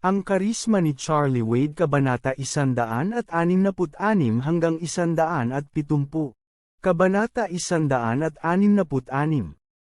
Ang karisma ni Charlie Wade Kabanata 166 hanggang 170. Kabanata 166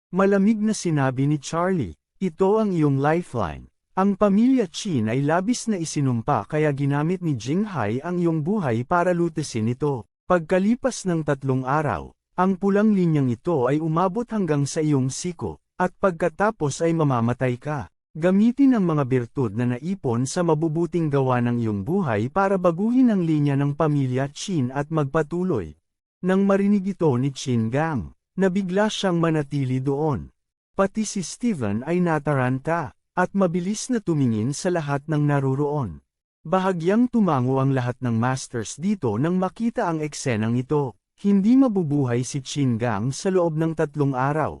Malamig na sinabi ni Charlie, ito ang iyong lifeline. Ang pamilya Chin ay labis na isinumpa kaya ginamit ni Jinghai ang iyong buhay para lutesin ito. Pagkalipas ng tatlong araw, ang pulang linyang ito ay umabot hanggang sa iyong siko, at pagkatapos ay mamamatay ka. Gamitin ang mga birtud na naipon sa mabubuting gawa ng iyong buhay para baguhin ang linya ng pamilya Chin at magpatuloy. Nang marinig ito ni Chin Gang, nabigla siyang manatili doon. Pati si Steven ay nataranta, at mabilis na tumingin sa lahat ng naruroon. Bahagyang tumango ang lahat ng masters dito nang makita ang eksenang ito. Hindi mabubuhay si Chin Gang sa loob ng tatlong araw.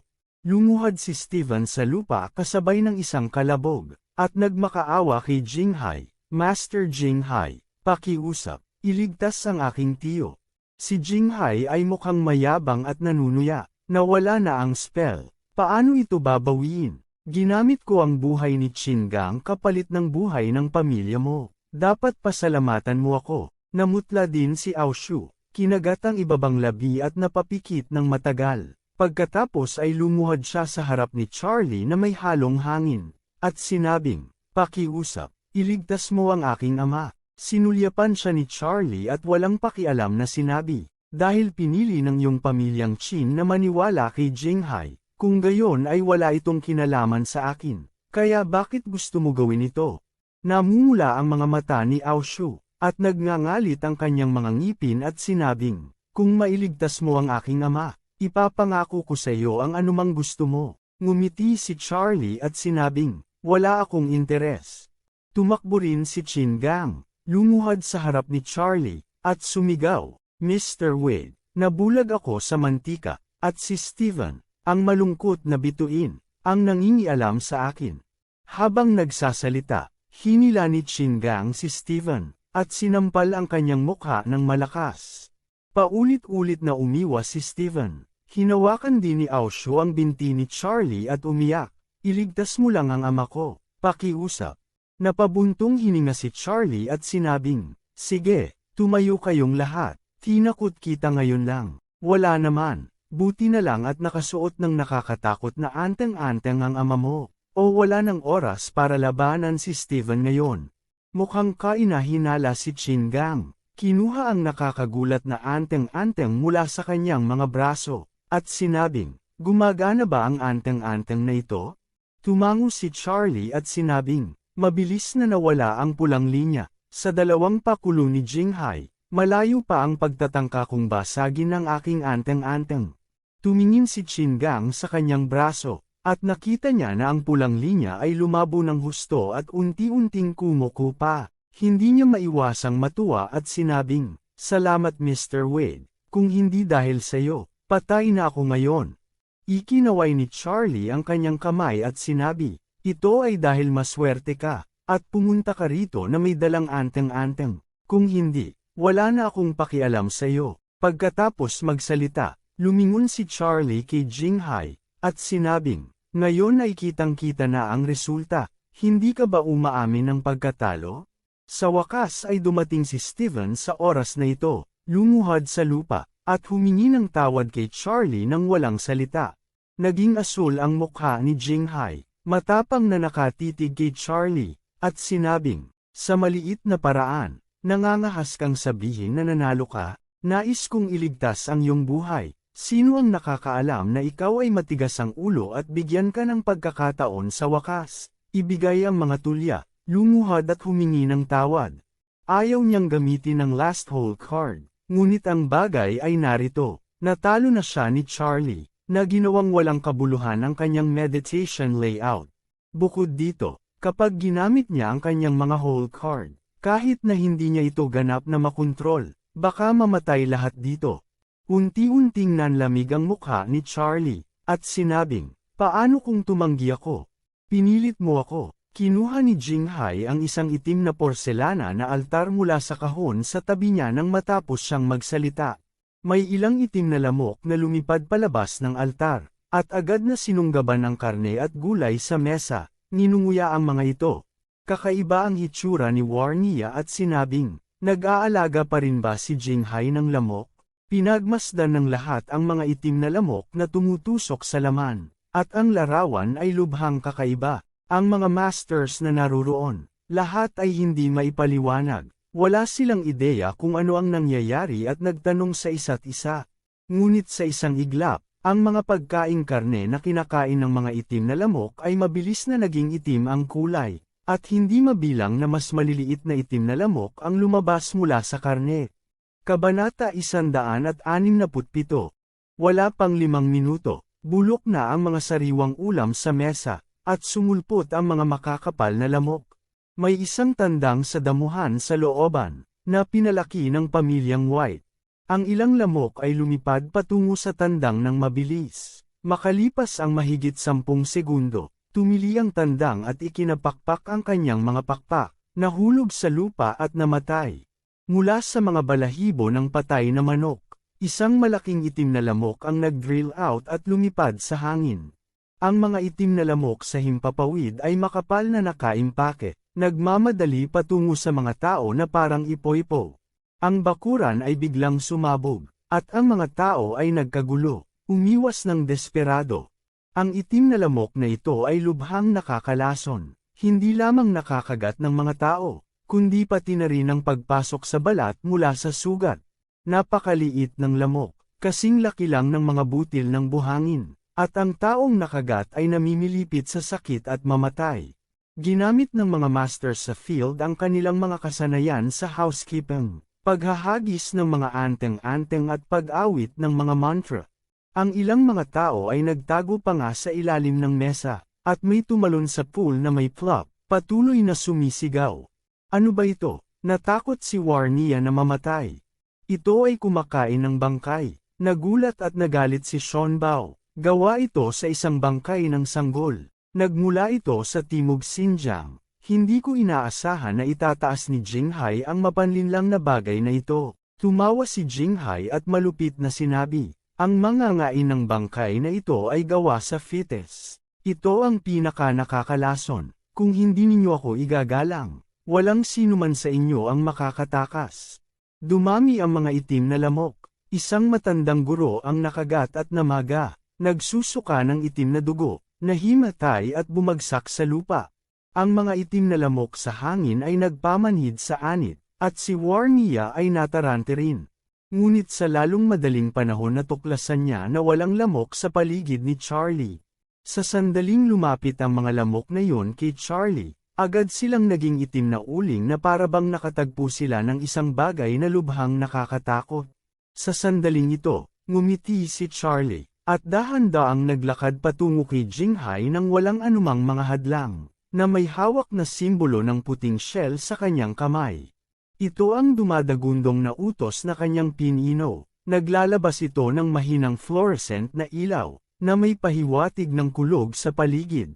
Lumuhad si Steven sa lupa kasabay ng isang kalabog, at nagmakaawa kay Jinghai, Master Jinghai, pakiusap, iligtas ang aking tiyo. Si Jinghai ay mukhang mayabang at nanunuya, nawala na ang spell. Paano ito babawiin? Ginamit ko ang buhay ni Chingang kapalit ng buhay ng pamilya mo. Dapat pasalamatan mo ako. Namutla din si Aoshu, kinagat ang ibabang labi at napapikit ng matagal. Pagkatapos ay lumuhad siya sa harap ni Charlie na may halong hangin, at sinabing, Pakiusap, iligtas mo ang aking ama. Sinulyapan siya ni Charlie at walang pakialam na sinabi, dahil pinili ng iyong pamilyang Chin na maniwala kay Jinghai, kung gayon ay wala itong kinalaman sa akin. Kaya bakit gusto mo gawin ito? Namumula ang mga mata ni Aoshu, at nagngangalit ang kanyang mga ngipin at sinabing, kung mailigtas mo ang aking ama, ipapangako ko sa iyo ang anumang gusto mo. Ngumiti si Charlie at sinabing, wala akong interes. Tumakbo rin si Chin Gang, lumuhad sa harap ni Charlie, at sumigaw, Mr. Wade, nabulag ako sa mantika, at si Steven, ang malungkot na bituin, ang nangingialam sa akin. Habang nagsasalita, hinila ni Chingang si Steven, at sinampal ang kanyang mukha ng malakas. Paulit-ulit na umiwas si Steven. Hinawakan din ni Aosho ang binti ni Charlie at umiyak. Iligtas mo lang ang ama ko. Pakiusap. Napabuntong hininga si Charlie at sinabing, Sige, tumayo kayong lahat. Tinakot kita ngayon lang. Wala naman. Buti na lang at nakasuot ng nakakatakot na anteng-anteng ang ama mo. O wala ng oras para labanan si Steven ngayon. Mukhang kainahinala si Chingang. Kinuha ang nakakagulat na anteng-anteng mula sa kanyang mga braso, at sinabing, gumagana ba ang anteng-anteng na ito? Tumango si Charlie at sinabing, Mabilis na nawala ang pulang linya. Sa dalawang pakulo ni Jinghai, malayo pa ang pagtatangka kong basagin ng aking anteng-anteng. Tumingin si Chingang sa kanyang braso, at nakita niya na ang pulang linya ay lumabo ng husto at unti-unting kumuko. Hindi niya maiwasang matuwa at sinabing, Salamat Mr. Wade, kung hindi dahil sa iyo, patay na ako ngayon. Ikinaway ni Charlie ang kanyang kamay at sinabi, ito ay dahil maswerte ka, at pumunta ka rito na may dalang anteng-anteng. Kung hindi, wala na akong pakialam sa iyo. Pagkatapos magsalita, lumingon si Charlie kay Jinghai, at sinabing, ngayon ay kitang-kita na ang resulta, hindi ka ba umaamin ng pagkatalo? Sa wakas ay dumating si Steven sa oras na ito, lumuhad sa lupa, at humingi ng tawad kay Charlie nang walang salita. Naging asul ang mukha ni Jinghai. Matapang na nakatitig kay Charlie, at sinabing, sa maliit na paraan, nangangahas kang sabihin na nanalo ka, nais kong iligtas ang iyong buhay. Sino ang nakakaalam na ikaw ay matigas ang ulo at bigyan ka ng pagkakataon sa wakas? Ibigay ang mga tulya, lumuhad at humingi ng tawad. Ayaw niyang gamitin ang last hole card, ngunit ang bagay ay narito. Natalo na siya ni Charlie na ginawang walang kabuluhan ang kanyang meditation layout. Bukod dito, Kapag ginamit niya ang kanyang mga whole card, kahit na hindi niya ito ganap na makontrol, baka mamatay lahat dito. Unti-unting nanlamig ang mukha ni Charlie, at sinabing, paano kung tumanggi ako? Pinilit mo ako. Kinuha ni Jinghai ang isang itim na porselana na altar mula sa kahon sa tabi niya nang matapos siyang magsalita. May ilang itim na lamok na lumipad palabas ng altar, at agad na sinunggaban ang karne at gulay sa mesa, ninunguya ang mga ito. Kakaiba ang hitsura ni Warnia at sinabing, nag-aalaga pa rin ba si Jinghai ng lamok? Pinagmasdan ng lahat ang mga itim na lamok na tumutusok sa laman, at ang larawan ay lubhang kakaiba. Ang mga masters na naruroon, lahat ay hindi maipaliwanag. Wala silang ideya kung ano ang nangyayari at nagtanong sa isa't isa. Ngunit sa isang iglap, ang mga pagkaing karne na kinakain ng mga itim na lamok ay mabilis na naging itim ang kulay, at hindi mabilang na mas maliliit na itim na lamok ang lumabas mula sa karne. Kabanata 167 Wala pang limang minuto, bulok na ang mga sariwang ulam sa mesa, at sumulpot ang mga makakapal na lamok. May isang tandang sa damuhan sa looban, na pinalaki ng pamilyang White. Ang ilang lamok ay lumipad patungo sa tandang ng mabilis. Makalipas ang mahigit sampung segundo, tumili ang tandang at ikinapakpak ang kanyang mga pakpak, nahulog sa lupa at namatay. Mula sa mga balahibo ng patay na manok, isang malaking itim na lamok ang nag-drill out at lumipad sa hangin. Ang mga itim na lamok sa himpapawid ay makapal na nakaimpake, nagmamadali patungo sa mga tao na parang ipo-ipo. Ang bakuran ay biglang sumabog, at ang mga tao ay nagkagulo, umiwas ng desperado. Ang itim na lamok na ito ay lubhang nakakalason, hindi lamang nakakagat ng mga tao, kundi pati na rin ang pagpasok sa balat mula sa sugat. Napakaliit ng lamok, kasing laki lang ng mga butil ng buhangin. At ang taong nakagat ay namimilipit sa sakit at mamatay. Ginamit ng mga masters sa field ang kanilang mga kasanayan sa housekeeping, paghahagis ng mga anteng-anteng at pag-awit ng mga mantra. Ang ilang mga tao ay nagtago pa nga sa ilalim ng mesa, at may tumalon sa pool na may plop, patuloy na sumisigaw. Ano ba ito? Natakot si Warnia na mamatay. Ito ay kumakain ng bangkay. Nagulat at nagalit si Sean Bao. Gawa ito sa isang bangkay ng sanggol. Nagmula ito sa Timog Xinjiang. Hindi ko inaasahan na itataas ni Jinghai ang mapanlinlang na bagay na ito. Tumawa si Jinghai at malupit na sinabi, ang mga ngain ng bangkay na ito ay gawa sa fites. Ito ang pinaka nakakalason. Kung hindi ninyo ako igagalang, walang sino man sa inyo ang makakatakas. Dumami ang mga itim na lamok. Isang matandang guro ang nakagat at namaga. Nagsusuka ng itim na dugo, nahimatay at bumagsak sa lupa. Ang mga itim na lamok sa hangin ay nagpamanhid sa anit, at si Warnia ay natarante rin. Ngunit sa lalong madaling panahon natuklasan niya na walang lamok sa paligid ni Charlie. Sa sandaling lumapit ang mga lamok na yon kay Charlie, agad silang naging itim na uling na parabang nakatagpo sila ng isang bagay na lubhang nakakatakot. Sa sandaling ito, ngumiti si Charlie. At dahan-daang naglakad patungo kay Jinghai nang walang anumang mga hadlang, na may hawak na simbolo ng puting shell sa kanyang kamay. Ito ang dumadagundong na utos na kanyang pinino. Naglalabas ito ng mahinang fluorescent na ilaw, na may pahiwatig ng kulog sa paligid.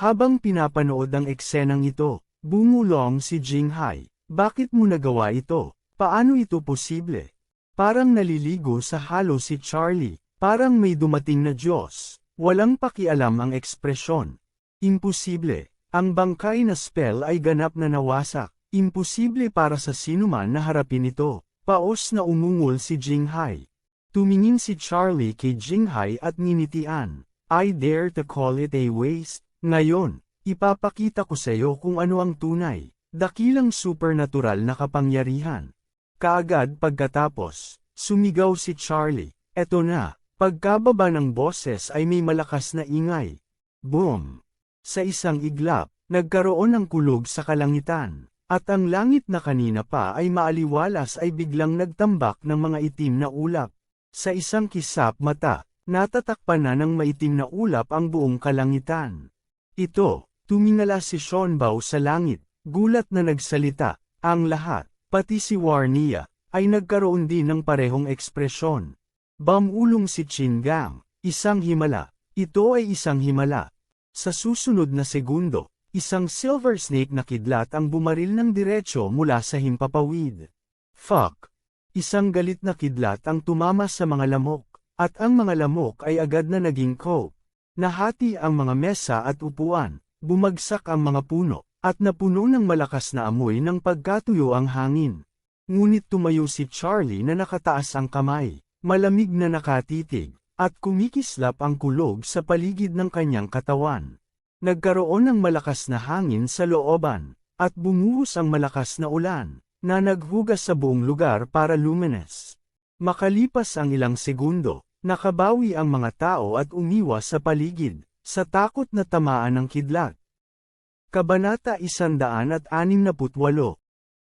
Habang pinapanood ang eksenang ito, bumulong si Jinghai. Bakit mo nagawa ito? Paano ito posible? Parang naliligo sa halo si Charlie. Parang may dumating na Diyos, walang pakialam ang ekspresyon. Imposible, ang bangkay na spell ay ganap na nawasak, imposible para sa sinuman na harapin ito. Paos na umungol si Jinghai. Tumingin si Charlie kay Jinghai at ninitian. I dare to call it a waste. Ngayon, ipapakita ko sa iyo kung ano ang tunay. Dakilang supernatural na kapangyarihan. Kaagad pagkatapos, sumigaw si Charlie. Eto na, Pagkababa ng boses ay may malakas na ingay. Boom! Sa isang iglap, nagkaroon ng kulog sa kalangitan, at ang langit na kanina pa ay maaliwalas ay biglang nagtambak ng mga itim na ulap. Sa isang kisap mata, natatakpan na ng maitim na ulap ang buong kalangitan. Ito, Tumingala si Sean Bao sa langit, gulat na nagsalita, ang lahat, pati si Warnia, ay nagkaroon din ng parehong ekspresyon. Bamulong si Chingang, isang himala, ito ay isang himala. Sa susunod na segundo, isang silver snake na kidlat ang bumaril ng diretsyo mula sa himpapawid. Fuck! Isang galit na kidlat ang tumama sa mga lamok, at ang mga lamok ay agad na naging cope. Nahati ang mga mesa at upuan, bumagsak ang mga puno, at napuno ng malakas na amoy ng pagkatuyo ang hangin. Ngunit tumayo si Charlie na nakataas ang kamay, malamig na nakatitig, at kumikislap ang kulog sa paligid ng kanyang katawan. Nagkaroon ng malakas na hangin sa looban, at bumuhos ang malakas na ulan, na naghugas sa buong lugar para luminous. Makalipas ang ilang segundo, nakabawi ang mga tao at umiwas sa paligid, sa takot na tamaan ng kidlat. Kabanata 168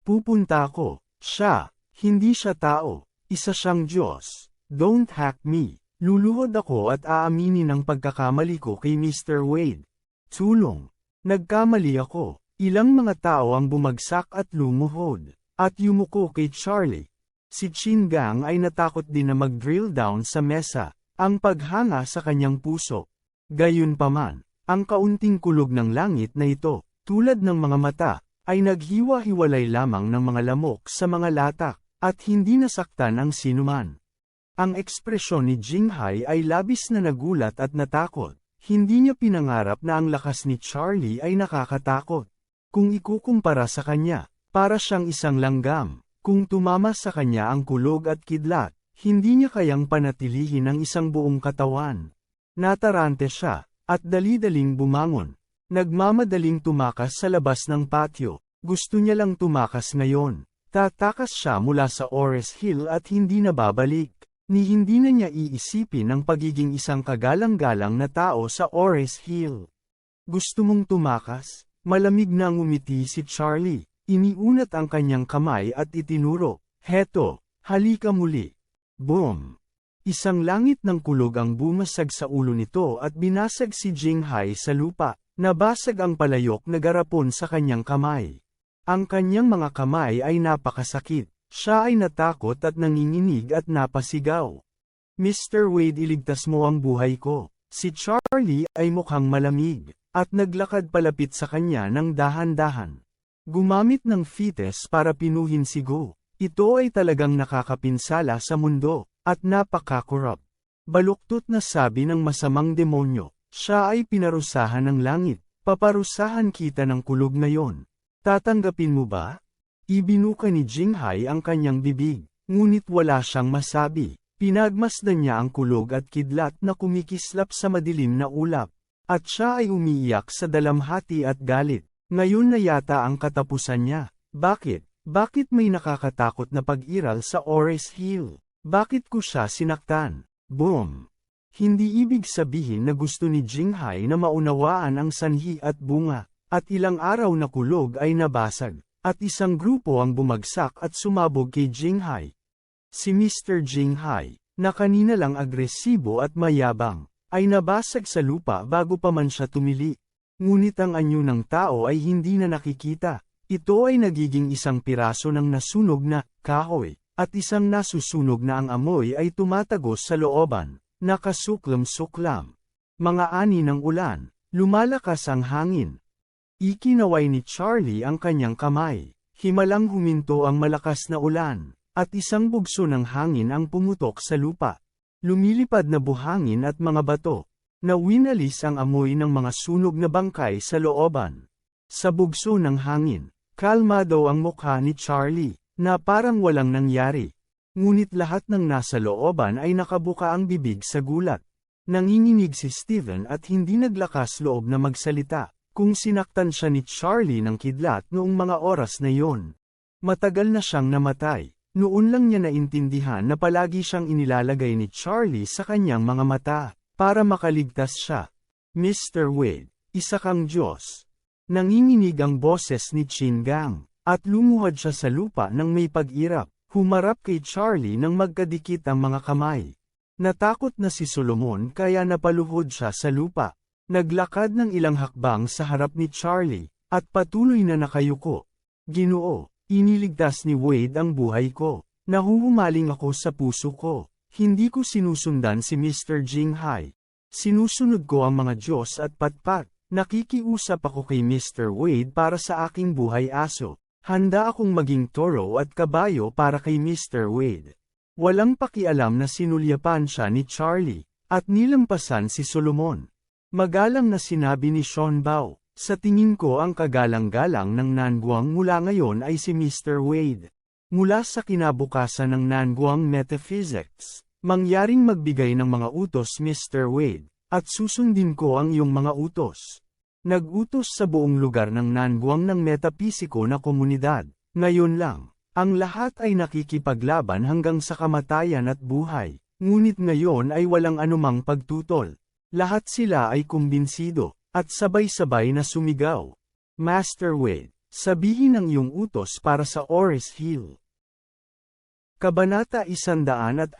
Pupunta ako, siya, hindi siya tao, isa siyang Diyos. Don't hack me. Luluhod ako at aaminin ang pagkakamali ko kay Mr. Wade. Tulong. Nagkamali ako. Ilang mga tao ang bumagsak at lumuhod. At yumuko kay Charlie. Si Chin Gang ay natakot din na mag-drill down sa mesa. Ang paghanga sa kanyang puso. Gayunpaman, ang kaunting kulog ng langit na ito, tulad ng mga mata, ay naghiwa-hiwalay lamang ng mga lamok sa mga latak, at hindi nasaktan ang sinuman. Ang ekspresyon ni Jinghai ay labis na nagulat at natakot. Hindi niya pinangarap na ang lakas ni Charlie ay nakakatakot. Kung ikukumpara sa kanya, para siyang isang langgam. Kung tumama sa kanya ang kulog at kidlat, hindi niya kayang panatilihin ang isang buong katawan. Natarante siya, at dali-daling bumangon. Nagmamadaling tumakas sa labas ng patio. Gusto niya lang tumakas ngayon. Tatakas siya mula sa Ores Hill at hindi na babalik. Ni hindi na niya iisipin ang pagiging isang kagalang-galang na tao sa Ores Hill. Gusto mong tumakas? Malamig na ngumiti si Charlie. Iniunat ang kanyang kamay at itinuro. Heto, halika muli. Boom! Isang langit ng kulog ang bumasag sa ulo nito at binasag si Jinghai sa lupa. Nabasag ang palayok na garapon sa kanyang kamay. Ang kanyang mga kamay ay napakasakit. Siya ay natakot at nanginginig at napasigaw. Mr. Wade iligtas mo ang buhay ko. Si Charlie ay mukhang malamig, at naglakad palapit sa kanya ng dahan-dahan. Gumamit ng fetus para pinuhin si Go. Ito ay talagang nakakapinsala sa mundo at napakakorrupt. Baluktot na sabi ng masamang demonyo, siya ay pinarusahan ng langit, paparusahan kita ng kulog na yon. Tatanggapin mo ba? Ibinuka ni Jinghai ang kanyang bibig, ngunit wala siyang masabi. Pinagmasdan niya ang kulog at kidlat na kumikislap sa madilim na ulap, at siya ay umiiyak sa dalamhati at galit. Ngayon na yata ang katapusan niya. Bakit? Bakit may nakakatakot na pag-iral sa Ores Hill? Bakit ko siya sinaktan? Boom! Hindi ibig sabihin na gusto ni Jinghai na maunawaan ang sanhi at bunga, at ilang araw na kulog ay nabasag, at isang grupo ang bumagsak at sumabog kay Jinghai. Si Mr. Jinghai, na kanina lang agresibo at mayabang, ay nabasag sa lupa bago pa man siya tumili. Ngunit ang anyo ng tao ay hindi na nakikita. Ito ay nagiging isang piraso ng nasunog na kahoy at isang nasusunog na ang amoy ay tumatagos sa looban, nakasuklam-suklam. Mga ani ng ulan, lumalakas ang hangin. Ikinaway ni Charlie ang kanyang kamay, himalang huminto ang malakas na ulan, at isang bugso ng hangin ang pumutok sa lupa. Lumilipad na buhangin at mga bato, na winalis ang amoy ng mga sunog na bangkay sa looban. Sa bugso ng hangin, kalmado ang mukha ni Charlie na parang walang nangyari. Ngunit lahat ng nasa looban ay nakabuka ang bibig sa gulat. Nanginginig si Steven at hindi naglakas loob na magsalita, kung sinaktan siya ni Charlie ng kidlat noong mga oras na yon. Matagal na siyang namatay, noon lang niya naintindihan na palagi siyang inilalagay ni Charlie sa kanyang mga mata, para makaligtas siya. Mr. Wade, isa kang Diyos. Nanginginig ang boses ni Chin Gang. At lumuhad siya sa lupa nang may pag-irap, humarap kay Charlie nang magkadikit ang mga kamay. Natakot na si Solomon kaya napaluhod siya sa lupa. Naglakad ng ilang hakbang sa harap ni Charlie, at patuloy na nakayuko. Ginoo, iniligtas ni Wade ang buhay ko. Nahuhumaling ako sa puso ko. Hindi ko sinusundan si Mr. Jinghai. Sinusunod ko ang mga Diyos at patpat. Nakikiusap ako kay Mr. Wade para sa aking buhay aso. Handa akong maging toro at kabayo para kay Mr. Wade. Walang pakialam na sinulyapan siya ni Charlie, at nilampasan si Solomon. Magalang na sinabi ni Sean Bao, sa tingin ko ang kagalang-galang ng Nanguang mula ngayon ay si Mr. Wade. Mula sa kinabukasan ng Nanguang Metaphysics, mangyaring magbigay ng mga utos Mr. Wade, at susundin ko ang iyong mga utos. Nag-utos sa buong lugar ng Nanguang ng metapisiko na komunidad. Ngayon lang, ang lahat ay nakikipaglaban hanggang sa kamatayan at buhay. Ngunit ngayon ay walang anumang pagtutol. Lahat sila ay kumbinsido, at sabay-sabay na sumigaw. Master Wade, sabihin ang iyong utos para sa Oris Hill. Kabanata 169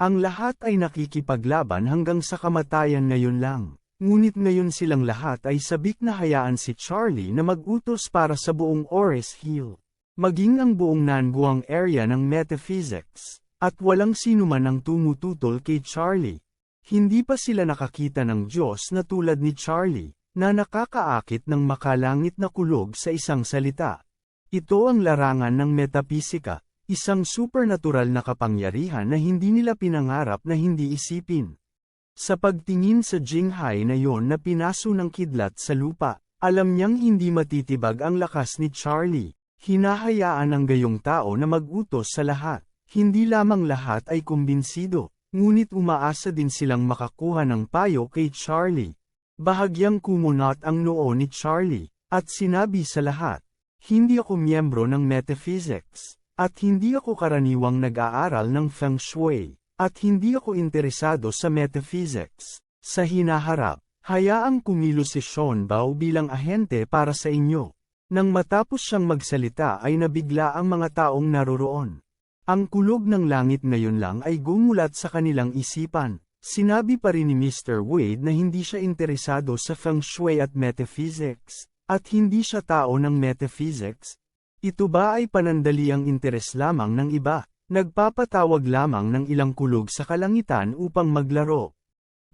Ang lahat ay nakikipaglaban hanggang sa kamatayan ngayon lang. Ngunit ngayon silang lahat ay sabik na hayaan si Charlie na mag-utos para sa buong Oris Hill. Maging ang buong Nanguang area ng metaphysics. At walang sino man ang tumututol kay Charlie. Hindi pa sila nakakita ng Diyos na tulad ni Charlie, na nakakaakit ng makalangit na kulog sa isang salita. Ito ang larangan ng metapisika, isang supernatural na kapangyarihan na hindi nila pinangarap na hindi isipin. Sa pagtingin sa Jinghai na yon na pinaso ng kidlat sa lupa, alam niyang hindi matitibag ang lakas ni Charlie. Hinahayaan ang gayong tao na mag-utos sa lahat. Hindi lamang lahat ay kumbinsido, Ngunit umaasa din silang makakuha ng payo kay Charlie. Bahagyang kumunat ang noo ni Charlie, at sinabi sa lahat, Hindi ako miyembro ng metaphysics, at hindi ako karaniwang nag-aaral ng feng shui, at hindi ako interesado sa metaphysics. Sa hinaharap, hayaang kumilos si Sean Bao bilang ahente para sa inyo. Nang matapos siyang magsalita ay nabigla ang mga taong naroroon. Ang kulog ng langit ngayon lang ay gumulat sa kanilang isipan. Sinabi pa rin ni Mr. Wade na hindi siya interesado sa feng shui at metaphysics, at hindi siya tao ng metaphysics. Ito ba ay panandaliang interes lamang ng iba, nagpapatawag lamang ng ilang kulog sa kalangitan upang maglaro.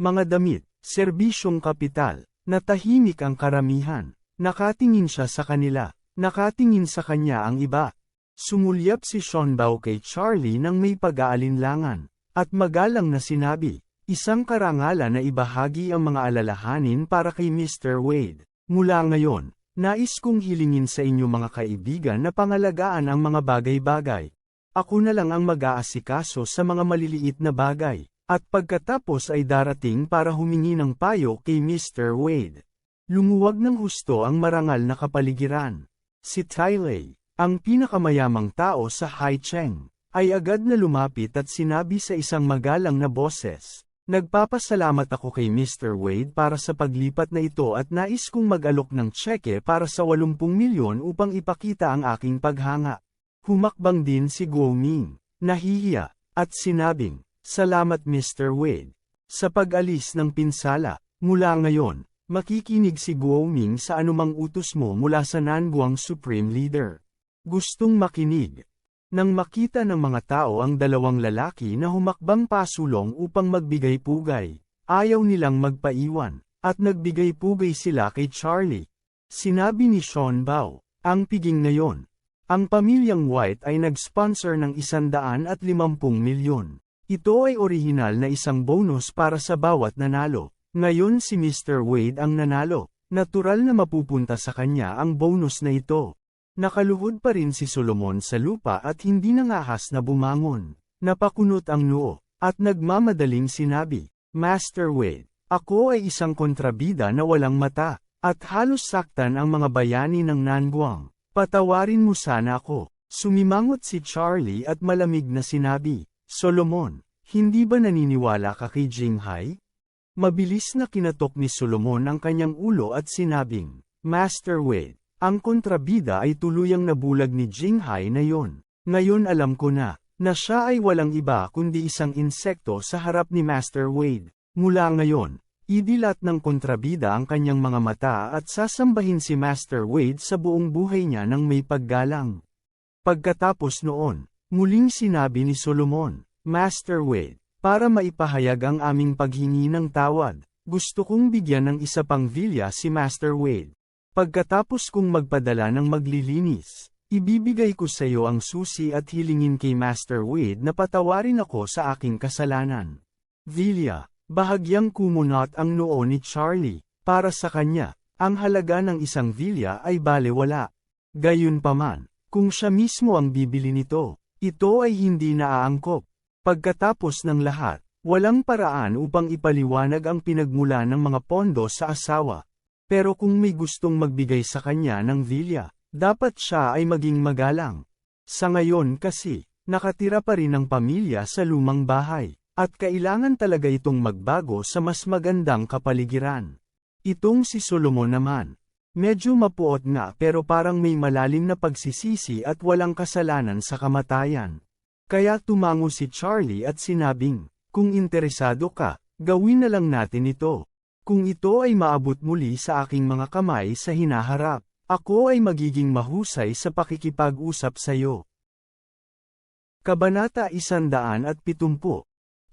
Mga damit, serbisyong kapital, natahimik ang karamihan, nakatingin siya sa kanila, nakatingin sa kanya ang iba. Sumulyap si Sean Bao kay Charlie nang may pag-aalinlangan, at magalang na sinabi, isang karangalan na ibahagi ang mga alalahanin para kay Mr. Wade. Mula ngayon, nais kong hilingin sa inyo mga kaibigan na pangalagaan ang mga bagay-bagay. Ako na lang ang mag-aasikaso sa mga maliliit na bagay, at pagkatapos ay darating para humingi ng payo kay Mr. Wade. Lumuwag ng husto ang marangal na kapaligiran. Si Tylay, ang pinakamayamang tao sa Haicheng, ay agad na lumapit at sinabi sa isang magalang na boses, Nagpapasalamat ako kay Mr. Wade para sa paglipat na ito at nais kong mag-alok ng tseke para sa 80 milyon upang ipakita ang aking paghanga. Humakbang din si Guo Ming, nahihiya, at sinabing, Salamat Mr. Wade. Sa pag-alis ng pinsala, mula ngayon, makikinig si Guo Ming sa anumang utos mo mula sa Nanguang Supreme Leader. Gustong makinig. Nang makita ng mga tao ang dalawang lalaki na humakbang pasulong upang magbigay pugay, ayaw nilang magpaiwan, at nagbigay pugay sila kay Charlie. Sinabi ni Sean Bao, ang piging na yon. Ang pamilyang White ay nag-sponsor ng 150 milyon. Ito ay orihinal na isang bonus para sa bawat nanalo. Ngayon si Mr. Wade ang nanalo. Natural na mapupunta sa kanya ang bonus na ito. Nakaluhod pa rin si Solomon sa lupa at hindi nangahas na bumangon. Napakunot ang noo, at nagmamadaling sinabi, Master Wade, ako ay isang kontrabida na walang mata, at halos saktan ang mga bayani ng Nanguang. Patawarin mo sana ako. Sumimangot si Charlie at malamig na sinabi, Solomon, hindi ba naniniwala ka kay Jinghai? Mabilis na kinatok ni Solomon ang kanyang ulo at sinabing, Master Wade, ang kontrabida ay tuluyang nabulag ni Jinghai na yon. Ngayon alam ko na, na siya ay walang iba kundi isang insekto sa harap ni Master Wade. Mula ngayon, Idilat ng kontrabida ang kanyang mga mata at sasambahin si Master Wade sa buong buhay niya ng may paggalang. Pagkatapos noon, muling sinabi ni Solomon, Master Wade, para maipahayag ang aming paghingi ng tawad, gusto kong bigyan ng isa pang vilya si Master Wade. Pagkatapos kong magpadala ng maglilinis, ibibigay ko sa iyo ang susi at hilingin kay Master Wade na patawarin ako sa aking kasalanan. Vilya, bahagyang kumunot ang noo ni Charlie, para sa kanya, ang halaga ng isang vilya ay balewala. Gayunpaman, kung siya mismo ang bibili nito, ito ay hindi naaangkop. Pagkatapos ng lahat, walang paraan upang ipaliwanag ang pinagmula ng mga pondo sa asawa. Pero kung may gustong magbigay sa kanya ng vilya, dapat siya ay maging magalang. Sa ngayon kasi, nakatira pa rin ang pamilya sa lumang bahay, at kailangan talaga itong magbago sa mas magandang kapaligiran. Itong si Solomon naman. Medyo mapuot nga pero parang may malalim na pagsisisi at walang kasalanan sa kamatayan. Kaya tumango si Charlie at sinabing, kung interesado ka, gawin na lang natin ito. Kung ito ay maabot muli sa aking mga kamay sa hinaharap, ako ay magiging mahusay sa pakikipag-usap sa iyo. Kabanata 170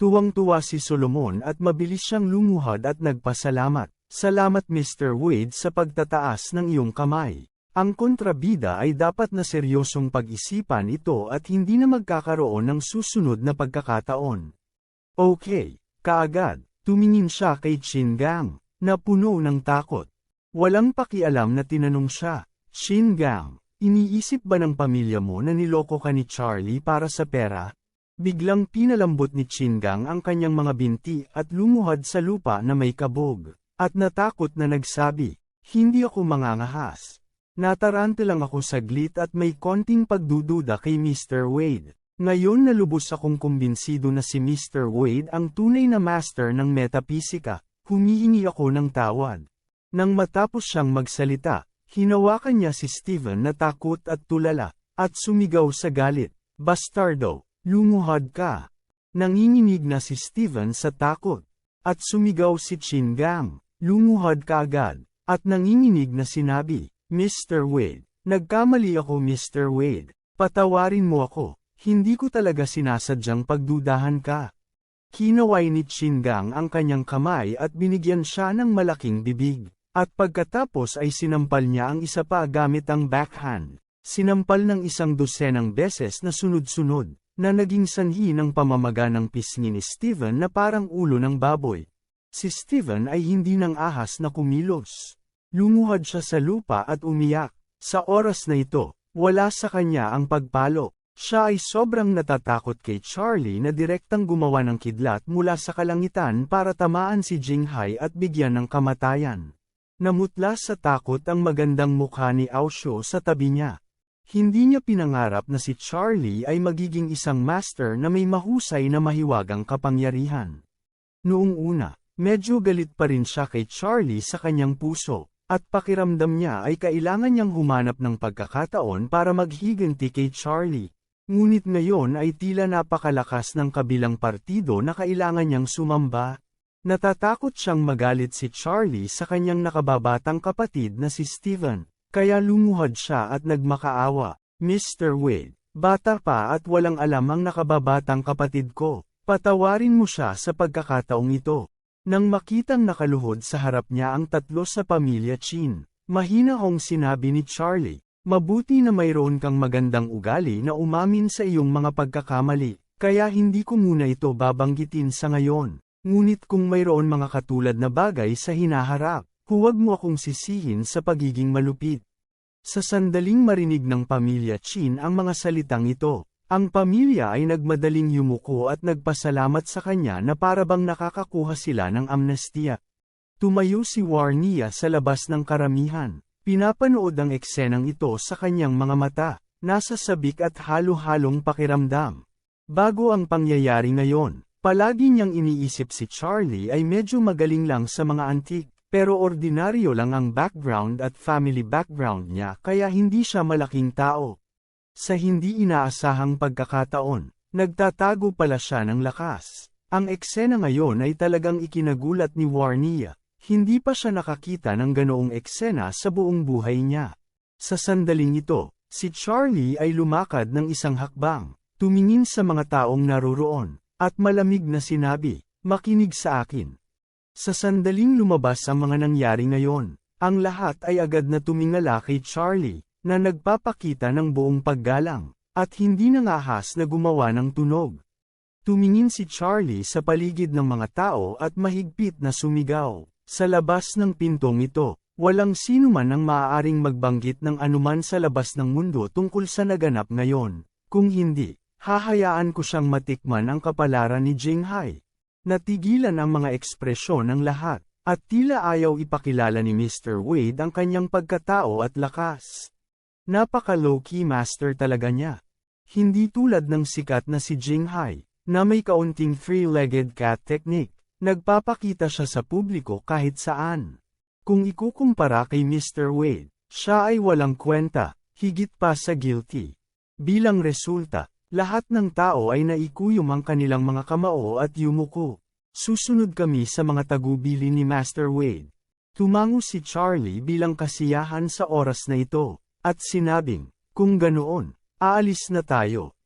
Tuwang-tuwa si Solomon at mabilis siyang lumuhad at nagpasalamat. Salamat Mr. Wade sa pagtataas ng iyong kamay. Ang kontrabida ay dapat na seryosong pag-isipan ito at hindi na magkakaroon ng susunod na pagkakataon. Okay, kaagad, tumingin siya kay Chingang, na puno ng takot. Walang pakialam na tinanong siya, Chingang, iniisip ba ng pamilya mo na niloko ka ni Charlie para sa pera? Biglang pinalambot ni Chingang ang kanyang mga binti at lumuhad sa lupa na may kabog, at natakot na nagsabi, hindi ako mangangahas. Natarante lang ako saglit at may konting pagdududa kay Mr. Wade. Ngayon na lubos akong kumbinsido na si Mr. Wade ang tunay na master ng metapisika, humihingi ako ng tawad. Nang matapos siyang magsalita, hinawakan niya si Steven na takot at tulala, at sumigaw sa galit, Bastardo, lumuhad ka. Nanginginig na si Steven sa takot. At sumigaw si Chingang, lumuhad ka agad, at nanginginig na sinabi, Mr. Wade, nagkamali ako Mr. Wade, patawarin mo ako. Hindi ko talaga sinasadyang pagdudahan ka. Kinaway ni Chingang ang kanyang kamay at binigyan siya ng malaking bibig. At pagkatapos ay sinampal niya ang isa pa gamit ang backhand. Sinampal ng isang dosenang beses na sunod-sunod, na naging sanhi ng pamamaga ng pisngi ni Steven na parang ulo ng baboy. Si Steven ay hindi nang ahas na kumilos. Lumuhad siya sa lupa at umiyak. Sa oras na ito, wala sa kanya ang pagpalo. Siya ay sobrang natatakot kay Charlie na direktang gumawa ng kidlat mula sa kalangitan para tamaan si Jinghai at bigyan ng kamatayan. Namutla sa takot ang magandang mukha ni Aosho sa tabi niya. Hindi niya pinangarap na si Charlie ay magiging isang master na may mahusay na mahiwagang kapangyarihan. Noong una, medyo galit pa rin siya kay Charlie sa kanyang puso, at pakiramdam niya ay kailangan niyang humanap ng pagkakataon para maghiganti kay Charlie. Ngunit ngayon ay tila napakalakas ng kabilang partido na kailangan niyang sumamba. Natatakot siyang magalit si Charlie sa kanyang nakababatang kapatid na si Steven, kaya lumuhad siya at nagmakaawa. Mr. Wade, bata pa at walang alam ang nakababatang kapatid ko, patawarin mo siya sa pagkakataong ito. Nang makitang nakaluhod sa harap niya ang tatlo sa pamilya Chin, mahina hong sinabi ni Charlie, Mabuti na mayroon kang magandang ugali na umamin sa iyong mga pagkakamali, kaya hindi ko muna ito babanggitin sa ngayon. Ngunit kung mayroon mga katulad na bagay sa hinaharap, huwag mo akong sisihin sa pagiging malupit. Sa sandaling marinig ng pamilya Chin ang mga salitang ito, ang pamilya ay nagmadaling yumuko at nagpasalamat sa kanya na parabang nakakakuha sila ng amnestia. Tumayo si Warnia sa labas ng karamihan. Pinapanood ang eksenang ito sa kanyang mga mata, nasa sabik at halo-halong pakiramdam. Bago ang pangyayari ngayon, palagi niyang iniisip si Charlie ay medyo magaling lang sa mga antik, pero ordinaryo lang ang background at family background niya kaya hindi siya malaking tao. Sa hindi inaasahang pagkakataon, nagtatago pala siya ng lakas. Ang eksena ngayon ay talagang ikinagulat ni Warnia. Hindi pa siya nakakita ng ganoong eksena sa buong buhay niya. Sa sandaling ito, si Charlie ay lumakad ng isang hakbang, tumingin sa mga taong naroroon, at malamig na sinabi, makinig sa akin. Sa sandaling lumabas ang mga nangyari ngayon, ang lahat ay agad na tumingala kay Charlie, na nagpapakita ng buong paggalang, at hindi nangahas na gumawa ng tunog. Tumingin si Charlie sa paligid ng mga tao at mahigpit na sumigaw. Sa labas ng pintong ito, walang sino man ang maaaring magbanggit ng anuman sa labas ng mundo tungkol sa naganap ngayon. Kung hindi, hahayaan ko siyang matikman ang kapalaran ni Jinghai. Natigilan ang mga ekspresyon ng lahat, at tila ayaw ipakilala ni Mr. Wade ang kanyang pagkatao at lakas. Napaka-low-key master talaga niya. Hindi tulad ng sikat na si Jinghai, na may kaunting three-legged cat technique. Nagpapakita siya sa publiko kahit saan. Kung ikukumpara kay Mr. Wade, siya ay walang kwenta, higit pa sa guilty. Bilang resulta, lahat ng tao ay naikuyom ang kanilang mga kamao at yumuko. Susunod kami sa mga tagubili ni Master Wade. Tumango si Charlie bilang kasiyahan sa oras na ito, at sinabing, kung ganoon, aalis na tayo.